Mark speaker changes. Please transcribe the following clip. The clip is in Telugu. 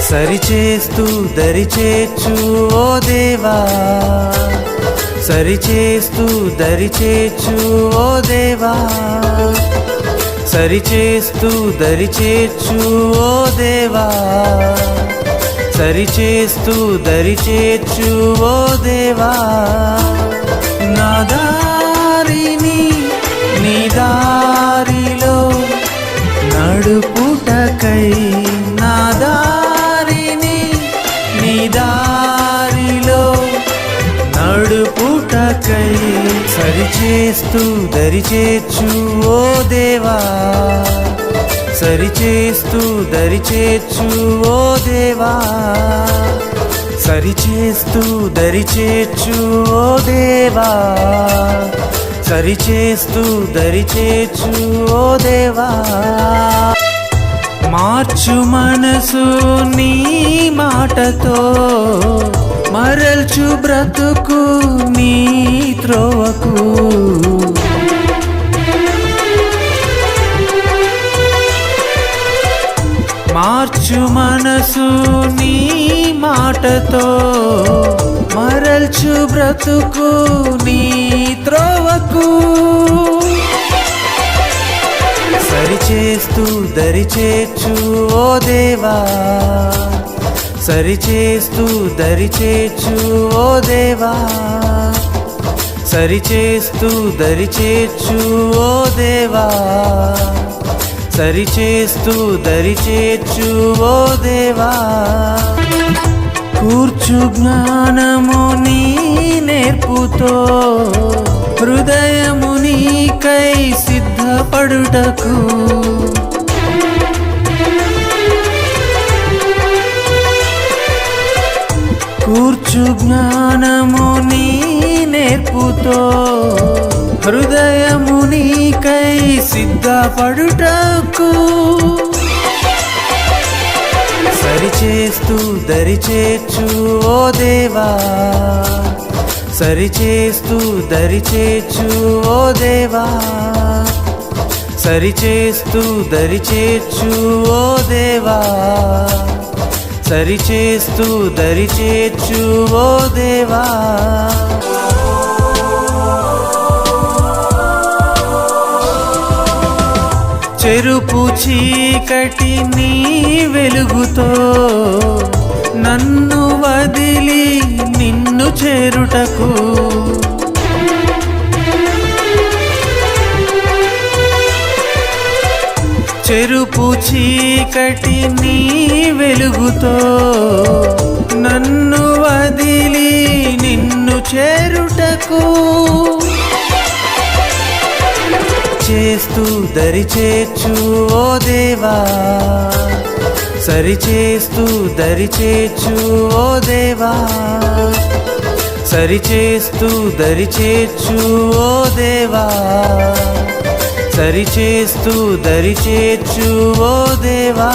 Speaker 1: సరిచేస్తూ దరిచేర్చు ఓ దేవా. సరిచేస్తూ దరిచేర్చు ఓ దేవా. సరిచేస్తూ దరిచేర్చు ఓ దేవా. సరిచేస్తూ దరిచేర్చు ఓ దేవా. సరిచేస్తూ దరిచేచ్చు ఓ దేవా. సరిచేస్తూ దరిచేచ్చు ఓ దేవా. సరిచేస్తూ దరిచేచ్చు ఓ దేవా. సరిచేస్తూ దరిచేచ్చు ఓ దేవా. మార్చు మనసు నీ మాటతో మరల్చు బ్రతుకు నీ త్రో మార్చు మనసు నీ మాటతో మరల్చు బ్రతుకు నీ త్రోవకు. సరిచేస్తూ దరిచేర్చు ఓ దేవా సరిచేస్తూ దరిచేర్చు ఓ దేవా. సరిచేస్తూ దరిచేర్చు ఓ దేవా. సరిచేస్తూ దరిచేర్చు ఓ దేవా. కూర్చు జ్ఞానము నీ నేర్పుతో హృదయము నీకై సిద్ధపడుటకు. కూర్చు జ్ఞానము నీ నేర్పుతో హృదయము నీకై సిద్ధపడుటకు సరిచేస్తూ దరిచేర్చు ఓ దేవా. సరిచేస్తూ దరిచేర్చు ఓ దేవా. సరిచేస్తూ దరిచేర్చు ఓ దేవా. సరిచేస్తూ దరిచేర్చు ఓ దేవా. చెరుపు చీకటి నీ వెలుగుతో నన్ను వదిలి నిన్ను చేరుటకు. చెరుపు చీకటి నీ వెలుగుతో నన్ను వదిలి నిన్ను చేరుటకు. చేస్తూ దరిచేర్చు ఓ దేవా. సరిచేస్తూ దరిచేర్చు ఓ దేవా. సరిచేస్తూ దరిచేర్చు ఓ దేవా. సరిచేస్తూ దరిచేర్చు ఓ దేవా.